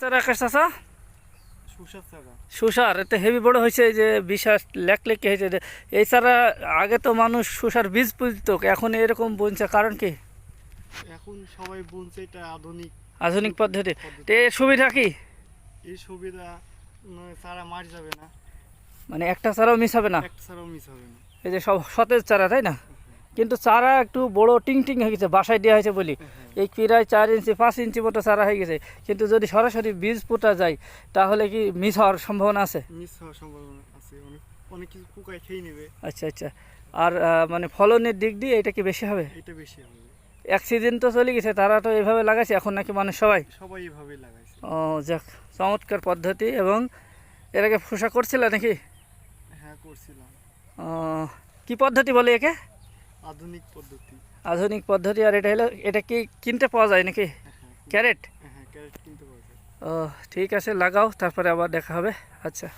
চারা আকাশ চাষা সুসার এতে হেভি বড় হয়েছে এই যে বিশ্বাস লেকে হয়েছে চারা আগে তো মানুষ সুসার বীজ পুজত এখন এরকম বুনছে কারণ কি? এখন সবাই বলছে এটা আধুনিক আধুনিক পদ্ধতি। এর সুবিধা কি? এই সুবিধা চারা মার যাবে না। মানে একটা চারাও মিস হবে না? একটা চারাও মিস হবে না। এই যে সব সতেজ চারা তাই না? কিন্তু চারা একটু বড় টিং টিং হয়ে গেছে বাসায় দেওয়া হয়েছে বলি। এই প্রায় চার ইঞ্চি পাঁচ ইঞ্চি মতো চারা হয়ে গেছে। কিন্তু যদি সরাসরি বীজ পোটা যায় তাহলে কি মিস হওয়ার সম্ভাবনা আছে? মিস হওয়ার সম্ভাবনা আছে। অনেক কিছু পোকায় খেয়ে নেবে। আচ্ছা আচ্ছা। আর মানে ফলনের দিক দিয়ে এটা কি বেশি হবে? এটা বেশি হবে। সিজন তো চলে গেছে তারা তো এভাবে লাগাইছে এখন নাকি মানুষ সবাই? সবাই এভাবে লাগাইছে। ও যাক চমৎকার পদ্ধতি। এবং এর আগে ফুসা করছিল নাকি? হ্যাঁ করছিলাম। ও, কি পদ্ধতি বলে একে? আধুনিক পদ্ধতি। আধুনিক পদ্ধতি আর এটা হলো এটা কি কিনতে পাওয়া যায় নাকি? হ্যাঁ ক্যারেট হ্যাঁ ক্যারেট কিনতে পারবে ও ঠিক আছে লাগাও তারপরে আবার দেখা হবে। আচ্ছা।